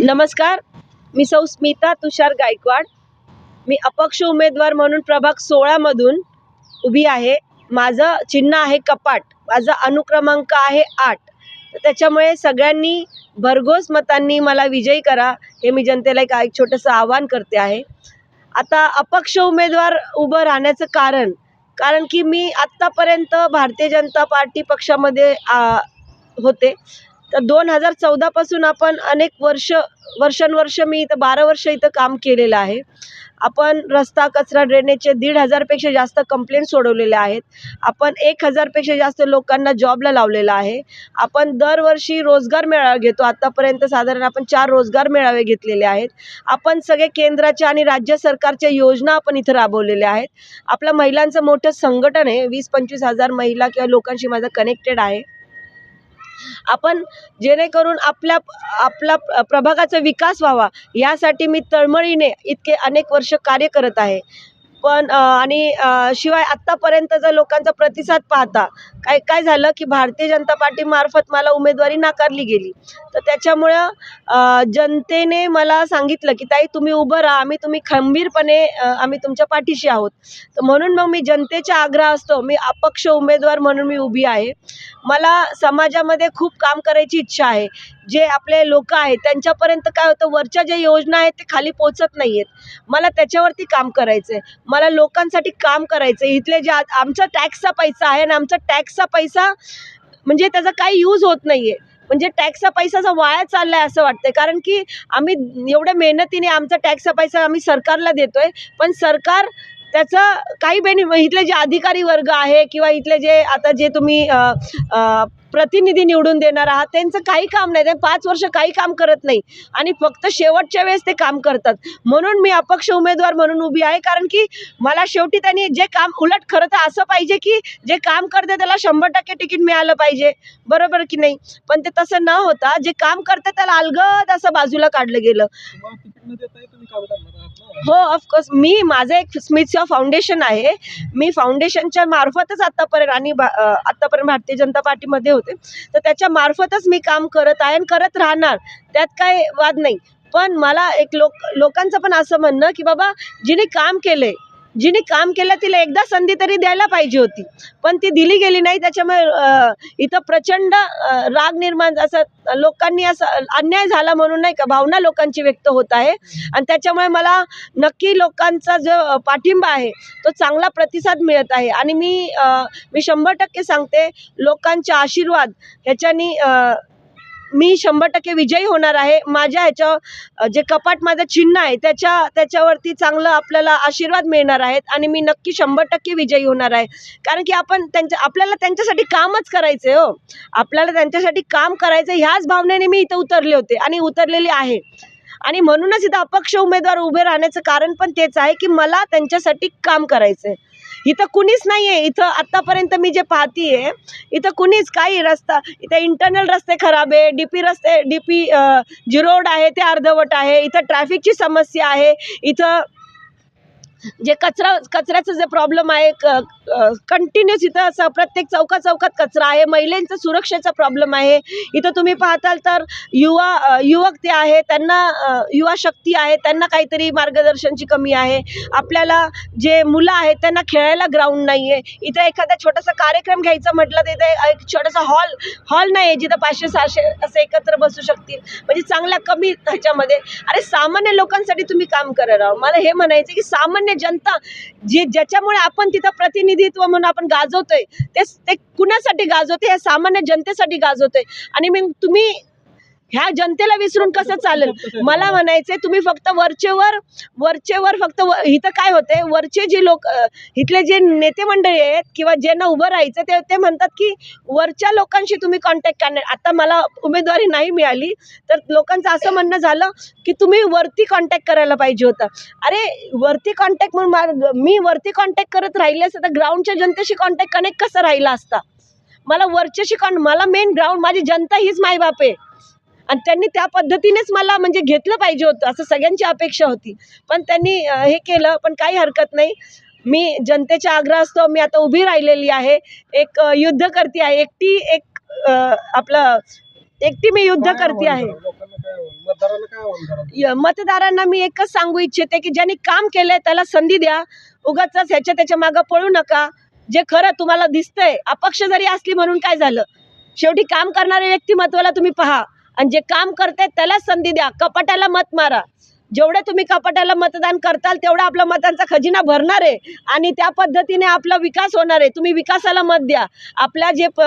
नमस्कार. मी सौ स्मिता तुषार गायकवाड. मी अपक्ष उमेदवार म्हणून प्रभाग सोळामधून उभी आहे. माझं चिन्ह आहे कपाट. माझा अनुक्रमांक आहे आठ. तर त्याच्यामुळे सगळ्यांनी भरघोस मतांनी मला विजयी करा हे मी जनतेला एक एक छोटंसं आवाहन करते आहे. आता अपक्ष उमेदवार उभं राहण्याचं कारण कारण की मी आत्तापर्यंत भारतीय जनता पार्टी पक्षामध्ये होते. तर दोन हजार चौदापासून आपण अनेक वर्ष वर्षानुवर्ष मी इथं बारा वर्ष इथं काम केलेलं आहे. आपण रस्ता कचरा ड्रेनेजचे दीड हजारपेक्षा जास्त कंप्लेंट सोडवलेल्या आहेत. आपण एक हजारपेक्षा जास्त लोकांना जॉबला लावलेलं आहे. आपण दरवर्षी रोजगार मेळावा घेतो. आत्तापर्यंत साधारण आपण चार रोजगार मेळावे घेतलेले आहेत. आपण सगळे केंद्राच्या आणि राज्य सरकारच्या योजना आपण इथं राबवलेल्या आहेत. आपलं महिलांचं मोठं संघटन आहे. वीस पंचवीस हजार महिला किंवा लोकांशी माझं कनेक्टेड आहे. आपण जेणेकरून आपल्या आपला प्रभागाचा विकास व्हावा यासाठी मी तळमळीने इतके अनेक वर्ष कार्य करत आहे. पण आणि शिवाय शिवाय आत्तापर्यंतचा लोकांचा प्रतिसाद पाहता काय काय झालं की भारतीय जनता पार्टीमार्फत मला उमेदवारी नाकारली गेली. तर त्याच्यामुळं जनतेने मला सांगितलं की ताई तुम्ही उभं राहा. आम्ही तुम्ही खंबीरपणे आम्ही तुमच्या पाठीशी आहोत. तर म्हणून मग मी जनतेचा आग्रह असतो. मी अपक्ष उमेदवार म्हणून मी उभी आहे. मला समाजामध्ये खूप काम करायची इच्छा आहे. जे आपले लोक आहेत त्यांच्यापर्यंत काय होतं वरच्या ज्या योजना आहेत ते खाली पोचत नाही आहेत मला त्याच्यावरती काम करायचं आहे मला लोकांसाठी काम करायचं आहे इथले जे आमचा टॅक्सचा पैसा आहे आणि आमचा टॅक्सचा पैसा म्हणजे त्याचा काही यूज होत नाही आहे म्हणजे टॅक्सचा पैसा जो वाया चालला आहे असं वाटतंय. कारण की आम्ही एवढ्या मेहनतीने आमचा टॅक्सचा पैसा आम्ही सरकारला देतोय. पण सरकार त्याचं काही बेनि इथले जे अधिकारी वर्ग आहे किंवा इथले जे आता जे तुम्ही प्रतिनिधी निवडून देणार आहात. त्यांचं काही काम नाही. ते पाच वर्ष काही काम करत नाही. आणि फक्त शेवटच्या वेळेस ते काम करतात. म्हणून मी अपक्ष उमेदवार म्हणून उभी आहे. कारण की मला शेवटी त्यांनी जे काम उलट खरं तर असं पाहिजे की जे काम करते त्याला शंभर टक्के तिकीट मिळालं पाहिजे. बरोबर की नाही? पण ते तसं न होता जे काम करते त्याला अलगद असं बाजूला काढलं गेलं. हो ऑफकोर्स मी माझं एक स्मिथ फाउंडेशन आहे. मी फाउंडेशनच्या मार्फतच आतापर्यंत आणि आतापर्यंत आत्तापर्यंत भारतीय जनता पार्टीमध्ये होते. तर त्याच्या मार्फतच मी काम करत आहे आणि करत राहणार. त्यात काय वाद नाही. पण मला एक लोक लोकांचं पण असं म्हणणं की बाबा जिने काम केले जिने काम केलं तिला एकदा संधी तरी द्यायला पाहिजे होती. पण ती दिली गेली नाही. त्याच्यामुळे इथं प्रचंड राग निर्माण असं लोकांनी असं अन्याय झाला म्हणून नाही का भावना लोकांची व्यक्त होत आहे. आणि त्याच्यामुळे मला नक्की लोकांचा जो पाठिंबा आहे तो चांगला प्रतिसाद मिळत आहे. आणि मी मी शंभर टक्के सांगते लोकांचे आशीर्वाद ह्याच्यानी मी शंभर टक्के विजयी होणार आहे. माझ्या ह्याच्या जे कपाट माझं चिन्ह आहे त्याच्या त्याच्यावरती चांगलं आपल्याला आशीर्वाद मिळणार आहेत आणि मी नक्की शंभर टक्के विजयी होणार आहे. कारण की आपण त्यांच्या आपल्याला त्यांच्यासाठी कामच करायचं आहे हो. आपल्याला त्यांच्यासाठी काम करायचं ह्याच भावनेने मी इथं उतरले होते आणि उतरलेली आहे. आणि म्हणूनच इथं अपक्ष उमेदवार उभे राहण्याचं कारण पण तेच आहे की मला त्यांच्यासाठी काम करायचं आहे इथं कुणीच नाही आहे इथं आत्तापर्यंत मी जे पाहतीये इथं कुणीच काही रस्ता इथं इंटरनल रस्ते खराब आहे डी पी रस्ते डी पी जी रोड आहे ते अर्धवट आहे इथं ट्रॅफिकची समस्या आहे इथं जे कचरा कचऱ्याचं जे प्रॉब्लेम आहे कंटिन्युअस इथं असं प्रत्येक चौका चौकात कचरा आहे. महिलांचा सुरक्षेचा प्रॉब्लेम आहे. इथं तुम्ही पाहताल तर युवा युवक ते आहे त्यांना युवा शक्ती आहे त्यांना काहीतरी मार्गदर्शनची कमी आहे. आपल्याला जे मुलं आहेत त्यांना खेळायला ग्राउंड नाही आहे इथं एखादा छोटासा कार्यक्रम घ्यायचा म्हटलं तर इथं एक छोटासा हॉल हॉल नाही आहे जिथं पाचशे सहाशे असं एकत्र बसू शकतील. म्हणजे चांगल्या कमी ह्याच्यामध्ये अरे सामान्य लोकांसाठी तुम्ही काम करत आहो मला हे म्हणायचं की सामान्य जनता जे ज्याच्यामुळे आपण तिथं प्रतिनिधित्व म्हणून आपण गाजवतोय ते ते कुणासाठी गाजवते हे सामान्य जनतेसाठी गाजवतोय. आणि मग तुम्ही ह्या जनतेला विसरून कसं चालेल? मला म्हणायचंय तुम्ही फक्त वरचेवर वरचेवर फक्त इथं काय होतंय वरचे जे लोक इथले जे नेते मंडळी आहेत किंवा ज्यांना उभं राहायचं ते ते म्हणतात की वरच्या लोकांशी तुम्ही कॉन्टॅक्ट करणार. आता मला उमेदवारी नाही मिळाली तर लोकांचं असं म्हणणं झालं की तुम्ही वरती कॉन्टॅक्ट करायला पाहिजे होतं. अरे वरती कॉन्टॅक्ट म्हणून मा- वरती कॉन्टॅक्ट करत राहिले असतं तर ग्राउंडच्या जनतेशी कॉन्टॅक्ट कनेक्ट कसं राहिला असता? मला वरच्याशी कॉन मला मेन ग्राउंड माझी जनता हीच मायबाप आहे. आणि त्यांनी त्या पद्धतीनेच मला म्हणजे घेतलं पाहिजे होतं असं सगळ्यांची अपेक्षा होती. पण त्यांनी हे केलं पण काही हरकत नाही. मी जनतेच्या आग्रह असतो मी आता उभी राहिलेली आहे. एक युद्ध करते आहे. एकटी एक आपलं एकटी मी युद्ध करते आहे. मतदारांना मी एकच सांगू इच्छिते की ज्यांनी काम केलंय त्याला संधी द्या. उगाच ह्याच्या त्याच्या मागं पळू नका. जे खरं तुम्हाला दिसतंय अपक्ष जरी असली म्हणून काय झालं? शेवटी काम करणाऱ्या व्यक्तिमत्वाला तुम्ही पहा. आणि जे काम करते त्याला संधी द्या. कपाटाला मत मारा. जेवढे तुम्ही कपाटाला मतदान करताल तेवढा आपला मतांचा खजिना भरणार आहे. आणि त्या पद्धतीने आपला विकास होणार आहे. तुम्ही विकासाला मत द्या. आपल्या जे प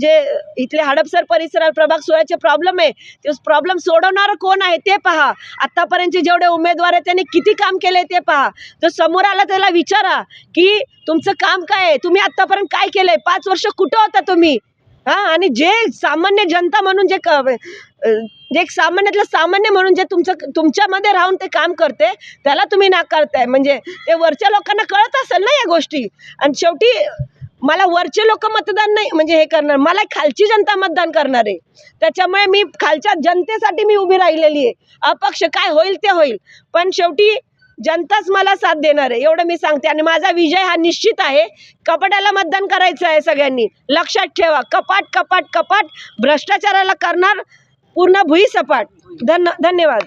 जे इथले हडपसर परिसरात प्रभाग सोळाचे प्रॉब्लेम आहे ते प्रॉब्लेम सोडवणारं कोण आहे ते पहा. आत्तापर्यंतचे जेवढे उमेदवार आहेत त्यांनी किती काम केले ते पहा. तर समोर आला त्याला विचारा की तुमचं काम काय आहे? तुम्ही आत्तापर्यंत काय केलंय? पाच वर्ष कुठं होता तुम्ही? हां आणि जे सामान्य जनता म्हणून जे क जे एक सामान्यातलं सामान्य म्हणून जे तुमचं तुमच्यामध्ये राहून ते काम करते त्याला तुम्ही नाकारताय. म्हणजे ते वरच्या लोकांना कळत असेल ना या गोष्टी. आणि शेवटी मला वरचे लोक मतदान नाही म्हणजे हे करणार मला खालची जनता मतदान करणार आहे. त्याच्यामुळे मी खालच्या जनतेसाठी मी उभी राहिलेली आहे. अपक्ष काय होईल ते होईल. पण शेवटी जनताच मला साथ देणार आहे एवढं मी सांगते. आणि माझा विजय हा निश्चित आहे. कपाटाला मतदान करायचं आहे सगळ्यांनी. लक्षात ठेवा कपाट कपाट कपाट. भ्रष्टाचाराला करणार पूर्ण भुईसपाट. धन्य धन्यवाद.